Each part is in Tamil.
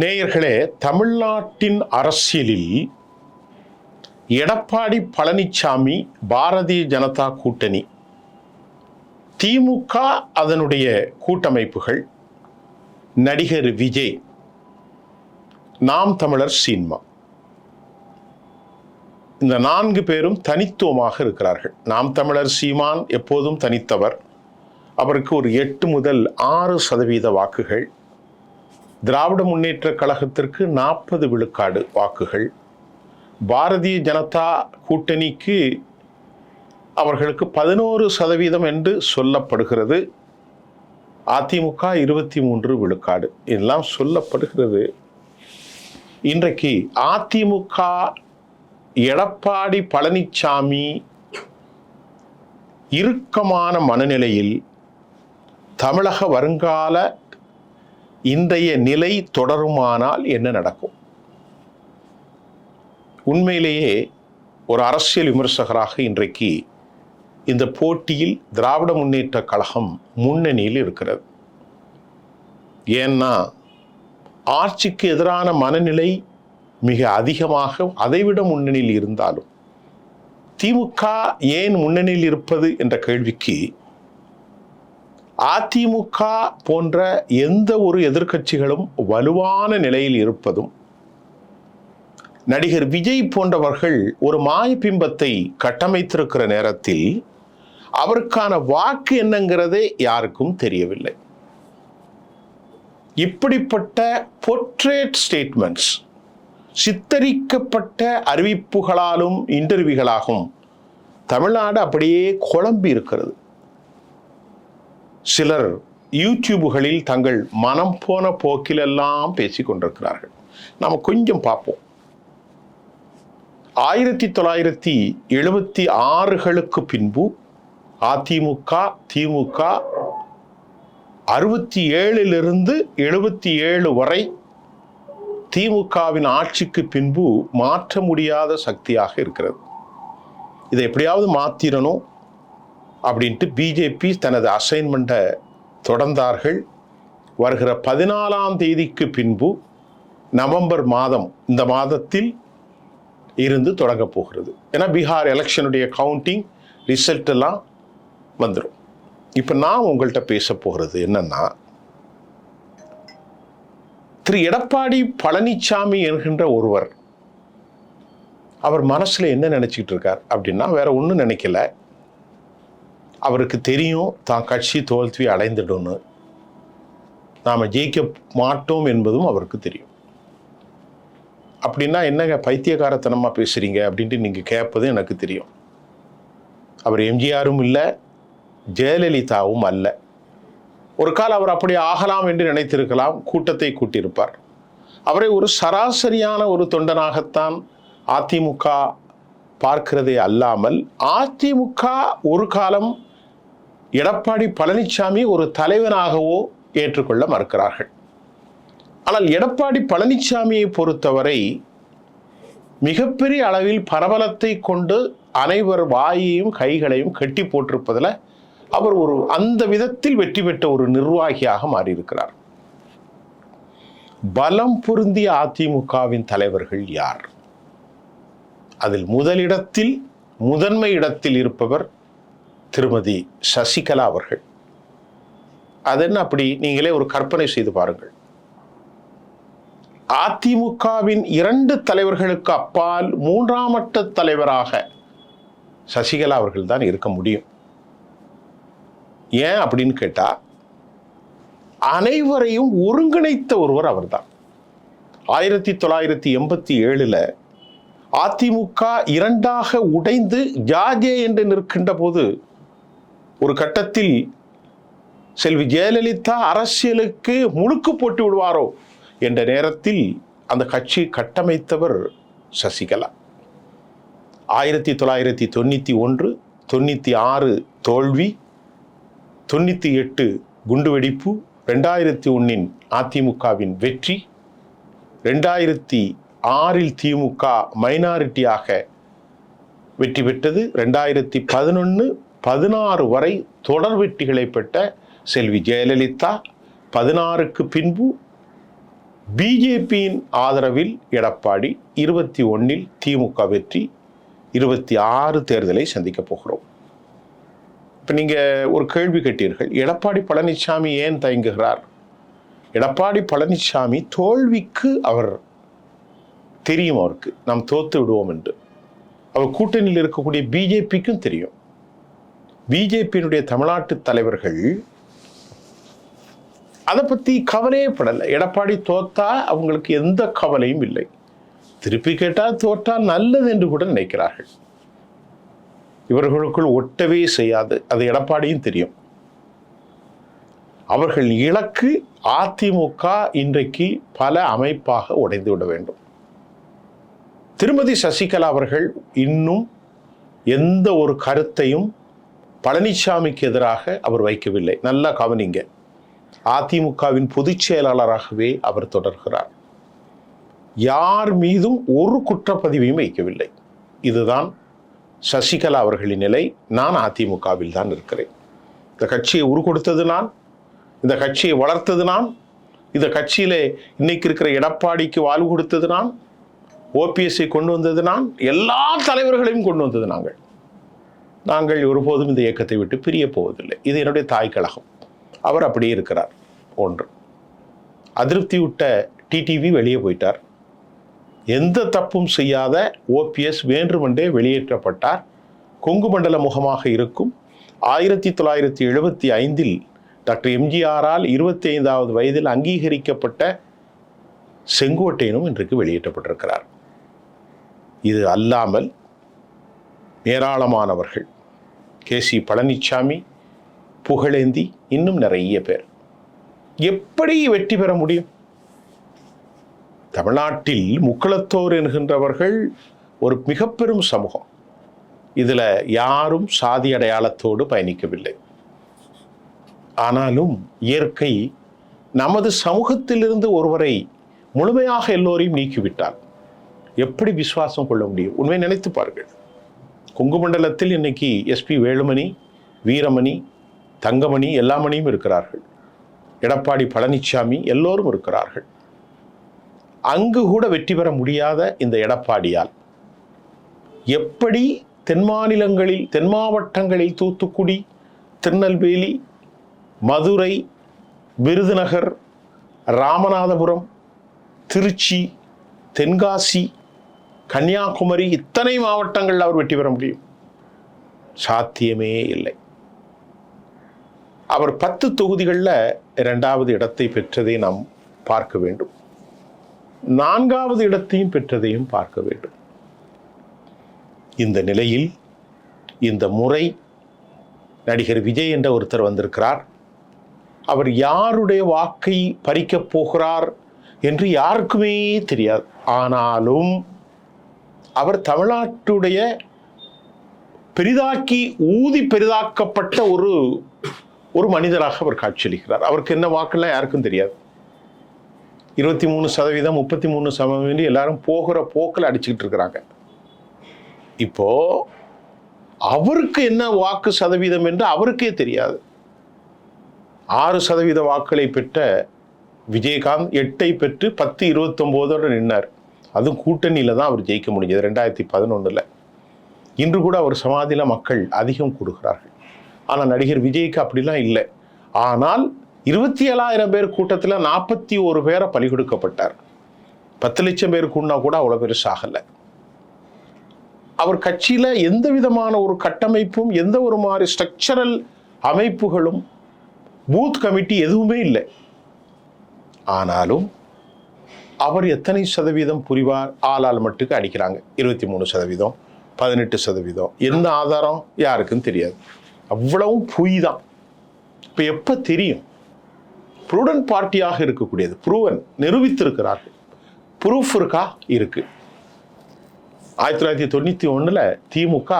நேயர்களே தமிழ்நாட்டின் அரசியலில் எடப்பாடி பழனிசாமி பாரதிய ஜனதா கூட்டணி திமுக அதனுடைய கூட்டமைப்புகள் நடிகர் விஜய் நாம் தமிழர் சினிமா. இந்த நான்கு பேரும் தனித்துவமாக இருக்கிறார்கள். நாம் தமிழர் சீமான் எப்போதும் தனித்தவர். அவருக்கு ஒரு எட்டு முதல் ஆறு சதவீத வாக்குகள். திராவிட முன்னேற்ற கழகத்திற்கு நாற்பது விழுக்காடு வாக்குகள். பாரதிய ஜனதா கூட்டணிக்கு அவர்களுக்கு பதினோரு சதவீதம் என்று சொல்லப்படுகிறது. அதிமுக இருபத்தி மூன்று விழுக்காடு. இதெல்லாம் சொல்லப்படுகிறது. இன்றைக்கு அதிமுக எடப்பாடி பழனிசாமி இறுக்கமான மனநிலையில் தமிழக வருங்கால இன்றைய நிலை தொடருமானால் என்ன நடக்கும்? உண்மையிலேயே ஒரு அரசியல் விமர்சகராக இன்றைக்கு இந்த போட்டியில் திராவிட முன்னேற்ற கழகம் முன்னணியில் இருக்கிறது. ஏன்னா ஆட்சிக்கு எதிரான மனநிலை மிக அதிகமாக அதைவிட முன்னணியில் இருந்தாலும் திமுக ஏன் முன்னணியில் இருப்பது என்ற கேள்விக்கு அதிமுக போன்ற எந்த ஒரு எதிர்க்கட்சிகளும் வலுவான நிலையில் இருப்பதும் நடிகர் விஜய் போன்றவர்கள் ஒரு மாயபிம்பத்தை கட்டமைத்திருக்கிற நேரத்தில் அவருக்கான வாக்கு என்னங்கிறதே யாருக்கும் தெரியவில்லை. இப்படிப்பட்ட பொர்ட்ரேட் ஸ்டேட்மெண்ட்ஸ் சித்தரிக்கப்பட்ட அறிவிப்புகளாலும் இன்டர்வியூகளாகும் தமிழ்நாடு அப்படியே குழம்பி இருக்கிறது. சிலர் யூடியூபுகளில் தங்கள் மனம் போன போக்கிலெல்லாம் பேசி கொண்டிருக்கிறார்கள். நாம் கொஞ்சம் பார்ப்போம். ஆயிரத்தி தொள்ளாயிரத்தி எழுபத்தி ஆறுகளுக்கு பின்பு அதிமுக திமுக அறுபத்தி ஏழிலிருந்து எழுபத்தி ஏழு வரை திமுகவின் ஆட்சிக்கு பின்பு மாற்ற முடியாத சக்தியாக இருக்கிறது. இதை எப்படியாவது மாத்திரணும். அப்படின்ட்டு பிஜேபி தனது அசைன்மெண்ட்டை தொடர்ந்தார்கள். வருகிற பதினாலாம் தேதிக்கு பின்பு நவம்பர் மாதம் இந்த மாதத்தில் இருந்து தொடங்க போகிறது. ஏன்னா பீகார் எலெக்ஷனுடைய கவுண்டிங் ரிசல்ட் எல்லாம் வந்துடும் இப்போ நான் உங்கள்கிட்ட பேச போகிறது என்னன்னா திரு எடப்பாடி பழனிசாமி என்கின்ற ஒருவர் அவர் மனசில் என்ன நினச்சிக்கிட்டு இருக்கார் அப்படின்னா வேற ஒன்றும் நினைக்கல. அவருக்கு தெரியும் தான் கட்சி தோல்வி அடைந்துடும்னு. நாம் ஜெயிக்க மாட்டோம் என்பதும் அவருக்கு தெரியும். அப்படின்னா என்னங்க பைத்தியகாரத்தனமாக பேசுகிறீங்க அப்படின்ட்டு நீங்கள் கேட்பது எனக்கு தெரியும். அவர் எம்ஜிஆரும் இல்லை ஜெயலலிதாவும் அல்ல. ஒரு கால் அவர் அப்படி ஆகலாம் என்று நினைத்திருக்கலாம் கூட்டத்தை கூட்டியிருப்பார். அவரை ஒரு சராசரியான ஒரு தொண்டனாகத்தான் அதிமுக பார்க்கிறதே அல்லாமல் அதிமுக ஒரு காலம் எடப்பாடி பழனிசாமி ஒரு தலைவனாகவோ ஏற்றுக்கொள்ள மறுக்கிறார்கள். ஆனால் எடப்பாடி பழனிசாமியை பொறுத்தவரை மிகப்பெரிய அளவில் பரபலத்தை கொண்டு அனைவர் வாயையும் கைகளையும் கட்டி போட்டிருப்பதில் அவர் ஒரு அந்த விதத்தில் வெற்றி பெற்ற ஒரு நிர்வாகியாக மாறியிருக்கிறார். பலம் பொருந்திய அதிமுகவின் தலைவர்கள் யார்? அதில் முதலிடத்தில் முதன்மை இடத்தில் இருப்பவர் திருமதி சசிகலா அவர்கள். அது என்ன அப்படி? நீங்களே ஒரு கற்பனை செய்து பாருங்கள். அதிமுகவின் இரண்டு தலைவர்களுக்கு அப்பால் மூன்றாம் மட்ட தலைவராக சசிகலா அவர்கள் தான் இருக்க முடியும். ஏன் அப்படின்னு கேட்டால் அனைவரையும் ஒருங்கிணைத்த ஒருவர் அவர்தான். ஆயிரத்தி தொள்ளாயிரத்தி எண்பத்தி ஏழில் அதிமுக இரண்டாக உடைந்து ஜாஜே என்று நிற்கின்ற போது ஒரு கட்டத்தில் செல்வி ஜெயலலிதா அரசியலுக்கு முழுக்கு போட்டு விடுவாரோ என்ற நேரத்தில் அந்த கட்சி கட்டமைத்தவர் சசிகலா. ஆயிரத்தி தொள்ளாயிரத்தி தொண்ணூற்றி ஒன்று தொண்ணூற்றி ஆறு தோல்வி தொண்ணூற்றி எட்டு குண்டுவெடிப்பு ரெண்டாயிரத்தி ஒன்றின் அதிமுகவின் வெற்றி ரெண்டாயிரத்தி ஆறில் திமுக மைனாரிட்டியாக வெற்றி பெற்றது ரெண்டாயிரத்தி பதினொன்று பதினாறு வரை தொடர் வெற்றிகளை பெற்ற செல்வி ஜெயலலிதா பதினாறுக்கு பின்பு பிஜேபியின் ஆதரவில் எடப்பாடி இருபத்தி ஒன்றில் திமுக வெற்றி இருபத்தி ஆறு தேர்தலை சந்திக்கப் போகிறோம். இப்போ நீங்கள் ஒரு கேள்வி கேட்டீர்கள் எடப்பாடி பழனிசாமி ஏன் தயங்குகிறார்? எடப்பாடி பழனிசாமி தோல்விக்கு அவர் தெரியும் அவருக்கு நாம் தோத்து விடுவோம் என்று. அவர் கூட்டணியில் இருக்கக்கூடிய பிஜேபிக்கும் தெரியும். பிஜேபியினுடைய தமிழ்நாட்டு தலைவர்கள் அதை பற்றி கவலையே படலை. எடப்பாடி தோத்தா அவங்களுக்கு எந்த கவலையும் இல்லை. திருப்பி கேட்டால் தோற்றால் நல்லது என்று கூட நினைக்கிறார்கள். இவர்களுக்குள் ஒட்டவே செய்யாது. அது எடப்பாடியும் தெரியும். அவர்கள் இலக்கு அதிமுக இன்றைக்கு பல அமைப்பாக உடைந்து விட வேண்டும். திருமதி சசிகலா அவர்கள் இன்னும் எந்த ஒரு கருத்தையும் பழனிசாமிக்கு எதிராக அவர் வைக்கவில்லை. நல்லா கவனிங்க. அதிமுகவின் பொதுச் செயலாளராகவே அவர் தொடர்கிறார். யார் மீதும் ஒரு குற்றப்பதிவையும் வைக்கவில்லை. இதுதான் சசிகலா அவர்களின் நிலை. நான் அதிமுகவில் தான் இருக்கிறேன். இந்த கட்சியை உருக்கொடுத்தது நான். இந்த கட்சியை வளர்த்தது நான். இந்த கட்சியில் இன்னைக்கு இருக்கிற எடப்பாடிக்கு வாழ்வு கொடுத்தது நான். ஓபிஎஸ்ஐ கொண்டு வந்தது நான். எல்லா தலைவர்களையும் கொண்டு வந்தது நாங்கள். நாங்கள் ஒருபோதும் இந்த இயக்கத்தை விட்டு பிரிய போவதில்லை. இது என்னுடைய தாய் கழகம். அவர் அப்படியே இருக்கிறார். ஒன்று. அதிருப்தி விட்ட டிடிவி வெளியே போயிட்டார். எந்த தப்பும் செய்யாத ஓபிஎஸ் வேண்டுமென்றே வெளியேற்றப்பட்டார். கொங்கு மண்டல முகமாக இருக்கும். ஆயிரத்தி தொள்ளாயிரத்தி எழுபத்தி ஐந்தில் டாக்டர் எம்ஜிஆரால் இருபத்தி ஐந்தாவது வயதில் அங்கீகரிக்கப்பட்ட செங்கோட்டையனும் இன்றைக்கு வெளியேற்றப்பட்டிருக்கிறார். இது அல்லாமல் ஏராளமானவர்கள். கே. சி. பழனிசாமி புகழேந்தி இன்னும் நிறைய பேர். எப்படி வெற்றி பெற முடியும்? தமிழ்நாட்டில் முக்களத்தோர் என்கின்றவர்கள் ஒரு மிக பெரும் சமூகம். இதில் யாரும் சாதி அடையாளத்தோடு பயணிக்கவில்லை. ஆனாலும் இயற்கை நமது சமூகத்திலிருந்து ஒருவரை முழுமையாக எல்லோரையும் நீக்கிவிட்டால் எப்படி விசுவாசம் கொள்ள முடியும்? உண்மை நினைத்து பாருங்கள். கொங்குமண்டலத்தில் இன்னைக்கு எஸ்பி வேலுமணி வீரமணி தங்கமணி எல்லாமணியும் இருக்கிறார்கள். எடப்பாடி பழனிசாமி எல்லோரும் இருக்கிறார்கள். அங்கு கூட வெற்றி பெற முடியாத இந்த எடப்பாடியால் எப்படி தென் மாநிலங்களில் தென் மாவட்டங்களில் தூத்துக்குடி திருநெல்வேலி மதுரை விருதுநகர் ராமநாதபுரம் திருச்சி தென்காசி கன்னியாகுமரி இத்தனை மாவட்டங்களில் அவர் வெற்றி பெற முடியும்? சாத்தியமே இல்லை. அவர் பத்து தொகுதிகளில் இரண்டாவது இடத்தை பெற்றதை நாம் பார்க்க வேண்டும். நான்காவது இடத்தையும் பெற்றதையும் பார்க்க வேண்டும். இந்த நிலையில் இந்த முறை நடிகர் விஜய் என்ற ஒருத்தர் வந்திருக்கிறார். அவர் யாருடைய வாக்கை பறிக்கப் போகிறார் என்று யாருக்குமே தெரியாது. ஆனாலும் அவர் தமிழ்நாட்டுடைய பெரிதாக்கி ஊதி பெரிதாக்கப்பட்ட ஒரு ஒரு மனிதராக அவர் காட்சியளிக்கிறார். அவருக்கு என்ன வாக்கெல்லாம் யாருக்கும் தெரியாது. இருபத்தி மூணு சதவீதம் முப்பத்தி மூணு சதவீதம் எல்லாரும் போகிற போக்கில் அடிச்சுக்கிட்டு இருக்கிறாங்க. இப்போ அவருக்கு என்ன வாக்கு சதவீதம் என்று அவருக்கே தெரியாது. ஆறு சதவீத வாக்களை பெற்ற விஜயகாந்த் எட்டை பெற்று பத்து இருபத்தொம்போதோடு நின்னார். அதுவும் கூட்டணியில் தான் அவர் ஜெயிக்க முடிஞ்சது. ரெண்டாயிரத்தி பதினொன்றில் இன்று கூட அவர் சமாதியில் மக்கள் அதிகம் கூடுகிறார்கள். ஆனால் நடிகர் விஜய்க்கு அப்படிலாம் இல்லை. ஆனால் இருபத்தி ஏழாயிரம் பேர் கூட்டத்தில் நாற்பத்தி ஒரு பேரை பலி கொடுக்கப்பட்டார். பத்து லட்சம் பேர் கூடனா கூட அவ்வளோ பெருசாகலை அவர் கட்சியில் எந்த விதமான ஒரு கட்டமைப்பும் எந்த ஒரு மாதிரி ஸ்ட்ரக்சரல் அமைப்புகளும் பூத் கமிட்டி எதுவுமே இல்லை. ஆனாலும் அவர் எத்தனை சதவீதம் புரிவார்? ஆளால் மட்டுக்கு அடிக்கிறாங்க. இருபத்தி மூணு சதவீதம் பதினெட்டு சதவீதம். எந்த ஆதாரம் யாருக்கும் தெரியாது. அவ்வளவும் பொய் தான் இப்போ எப்போ தெரியும்? ப்ரூடன் பார்ட்டியாக இருக்கக்கூடியது ப்ரூவன் நிரூபித்திருக்கிறார்கள். ப்ரூஃப் இருக்கா? இருக்கு. ஆயிரத்தி தொள்ளாயிரத்தி தொண்ணூற்றி ஒன்றில் திமுக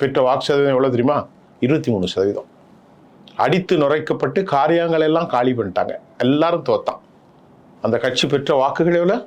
பெற்ற வாக்கு சதவீதம் எவ்வளோ தெரியுமா? இருபத்தி மூணு சதவீதம். அடித்து நுரைக்கப்பட்டு காரியங்கள் எல்லாம் காலி பண்ணிட்டாங்க. எல்லாரும் தோத்தான். அந்த கட்சி பெற்ற வாக்குகள் எவ்வளோ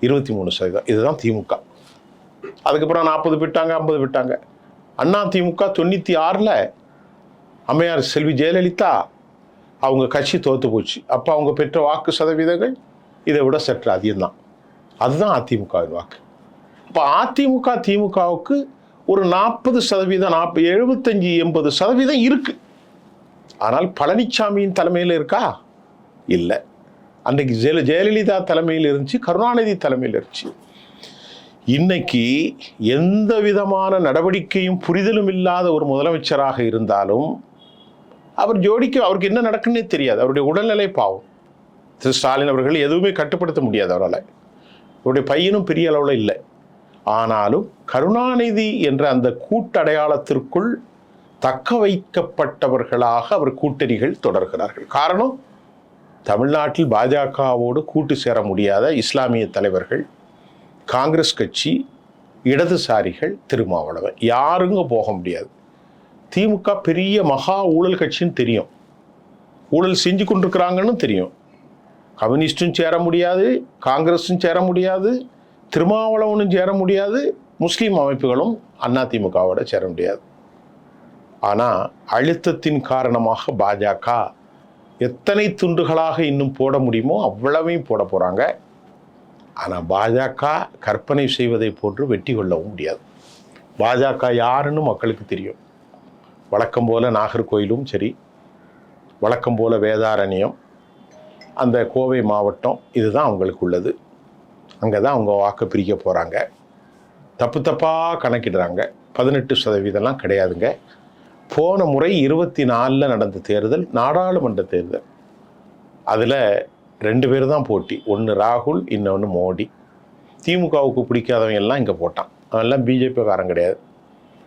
இருபத்தி மூணு சதவீதம். இதுதான் திமுக. அதுக்கப்புறம் நாற்பது விட்டாங்க ஐம்பது விட்டாங்க. அண்ணா திமுக தொண்ணூற்றி ஆறில் அம்மையார் செல்வி ஜெயலலிதா அவங்க கட்சி தோற்று போச்சு. அப்போ அவங்க பெற்ற வாக்கு சதவீதங்கள் இதை விட சற்று அதிகம்தான். அதுதான் அதிமுகவின் வாக்கு. இப்போ அதிமுக திமுகவுக்கு ஒரு நாற்பது சதவீதம் நாற்பது எழுபத்தஞ்சி எண்பது சதவீதம் இருக்குது ஆனால் பழனிசாமியின் தலைமையில் இருக்கா? இல்லை. அன்றைக்கு ஜெய ஜெயலலிதா தலைமையில் இருந்துச்சு கருணாநிதி தலைமையில் இருந்துச்சு. இன்னைக்கு எந்த விதமான நடவடிக்கையும் புரிதலும் இல்லாத ஒரு முதலமைச்சராக இருந்தாலும் அவர் ஜோடிக்கு அவருக்கு என்ன நடக்குன்னே தெரியாது. அவருடைய உடல்நிலை பாவம். திரு ஸ்டாலின் அவர்கள் எதுவுமே கட்டுப்படுத்த முடியாது அவரால். அவருடைய பையனும் பெரிய அளவில் இல்லை. ஆனாலும் கருணாநிதி என்ற அந்த கூட்டடையாளத்திற்குள் தக்க வைக்கப்பட்டவர்களாக அவர் கூட்டணிகள் தொடர்கிறார்கள். காரணம்? தமிழ்நாட்டில் பாஜகவோடு கூட்டு சேர முடியாத இஸ்லாமிய தலைவர்கள் காங்கிரஸ் கட்சி இடதுசாரிகள் திருமாவளவன். யாருங்க போக முடியாது. திமுக பெரிய மகா ஊழல் கட்சின்னு தெரியும். ஊழல் செஞ்சு கொண்டிருக்கிறாங்கன்னு தெரியும். கம்யூனிஸ்டும் சேர முடியாது காங்கிரஸும் சேர முடியாது திருமாவளவனும் சேர முடியாது முஸ்லீம் அமைப்புகளும் அதிமுகவோட சேர முடியாது. ஆனால் அழுத்தத்தின் காரணமாக பாஜக எத்தனை துண்டுகளாக இன்னும் போட முடியுமோ அவ்வளவையும் போட போகிறாங்க ஆனால் பாஜக கற்பனை செய்வதை போன்று வெட்டி கொள்ளவும் முடியாது. பாஜக யாருன்னு மக்களுக்கு தெரியும். வழக்கம் போல நாகர்கோயிலும் சரி வழக்கம் போல வேதாரண்யம் அந்த கோவை மாவட்டம் இதுதான் அவங்களுக்கு உள்ளது. அங்கே தான் அவங்க வாக்கு பிரிக்க போகிறாங்க தப்பு தப்பாக கணக்கிடுறாங்க. பதினெட்டு சதவீதம்லாம் கிடையாதுங்க. போன முறை இருபத்தி நாலில் நடந்த தேர்தல் நாடாளுமன்ற தேர்தல். அதில் ரெண்டு பேர் தான் போட்டி. ஒன்று ராகுல் இன்னொன்று மோடி. திமுகவுக்கு பிடிக்காதவங்க எல்லாம் இங்கே போட்டான். அவன்லாம் பிஜேபிக்காரன் கிடையாது.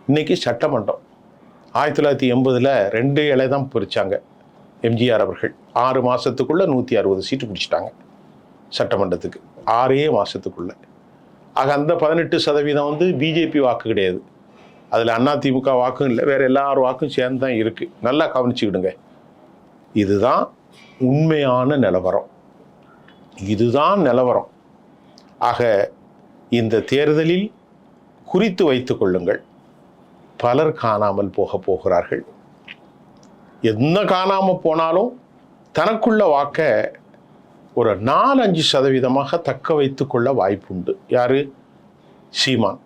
இன்றைக்கி சட்டமன்றம். ஆயிரத்தி தொள்ளாயிரத்தி எண்பதில் ரெண்டு இலை தான் பிரித்தாங்க எம்ஜிஆர் அவர்கள். ஆறு மாதத்துக்குள்ளே நூற்றி அறுபது சீட்டு பிடிச்சிட்டாங்க சட்டமன்றத்துக்கு. ஆறே மாதத்துக்குள்ளே ஆக அந்த பதினெட்டு சதவீதம் வந்து பிஜேபி வாக்கு கிடையாது. அதில் அதிமுக வாக்கும் இல்லை வேறு எல்லார் வாக்கும் சேர்ந்து தான் இருக்குது நல்லா கவனிச்சுக்கிடுங்க. இதுதான் உண்மையான நிலவரம். இதுதான் நிலவரம். ஆக இந்த தேர்தலில் குறித்து வைத்து கொள்ளுங்கள். பலர் காணாமல் போக போகிறார்கள். என்ன காணாமல் போனாலும் தனக்குள்ள வாக்க ஒரு நாலஞ்சு சதவீதமாக தக்க வைத்து கொள்ள வாய்ப்புண்டு. யார்? சீமான்.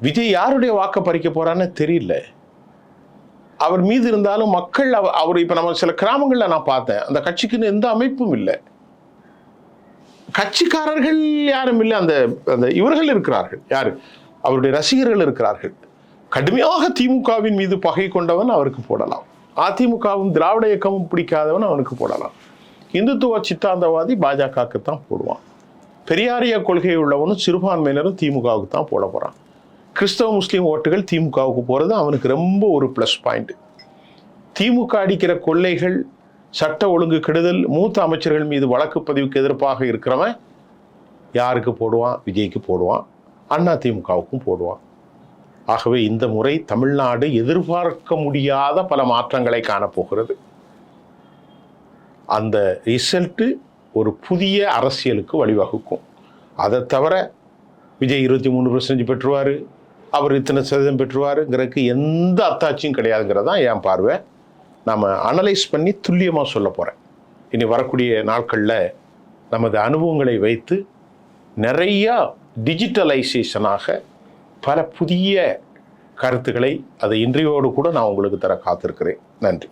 விஜய் யாருடைய வாக்கை பறிக்க போறான்னு தெரியல. அவர் மீது இருந்தாலும் மக்கள் அவ- அவர் இப்போ நம்ம சில கிராமங்களில் நான் பார்த்தேன். அந்த கட்சிக்குன்னு எந்த அமைப்பும் இல்லை. கட்சிக்காரர்கள் யாரும் இல்லை. அந்த அந்த இவர்கள் இருக்கிறார்கள். யார்? அவருடைய ரசிகர்கள் இருக்கிறார்கள். கடுமையாக திமுகவின் மீது பகை கொண்டவன் அவருக்கு போடலாம். அதிமுகவும் திராவிட இயக்கமும் பிடிக்காதவன் அவனுக்கு போடலாம். இந்துத்துவ சித்தாந்தவாதி பாஜகவுக்கு தான் போடுவான். பெரியாரிய கொள்கை உள்ளவனும் சிறுபான்மையினரும் திமுகவுக்கு தான் போட போகிறான் கிறிஸ்தவ முஸ்லீம் ஓட்டுகள் திமுகவுக்கு போகிறது அவனுக்கு ரொம்ப ஒரு ப்ளஸ் பாயிண்ட் திமுக அடிக்கிற கொள்ளைகள் சட்ட ஒழுங்கு கெடுதல் மூத்த அமைச்சர்கள் மீது வழக்கு பதிவுக்கு எதிர்ப்பாக இருக்கிறவன் யாருக்கு போடுவான்? விஜய்க்கு போடுவான். அண்ணா திமுகவுக்கும் போடுவான். ஆகவே இந்த முறை தமிழ்நாடு எதிர்பார்க்க முடியாத பல மாற்றங்களை காணப்போகிறது. அந்த ரிசல்ட்டு ஒரு புதிய அரசியலுக்கு வழிவகுக்கும். அதை தவிர விஜய் இருபத்தி மூணு பர்சன்டேஜ் பெற்றுவார். அவர் இத்தனை சதவீதம் பெற்றுவாருங்கிறதுக்கு எந்த அத்தாட்சியும் கிடையாதுங்கிறது தான் என் பார்வை. நாம் அனலைஸ் பண்ணி துல்லியமாக சொல்ல போகிறேன் இனி வரக்கூடிய நாட்களில் நமது அனுபவங்களை வைத்து நிறையா டிஜிட்டலைசேஷனாக பல புதிய கருத்துக்களை அதை இன்றையோடு கூட நான் உங்களுக்கு தர காத்திருக்கிறேன். நன்றி.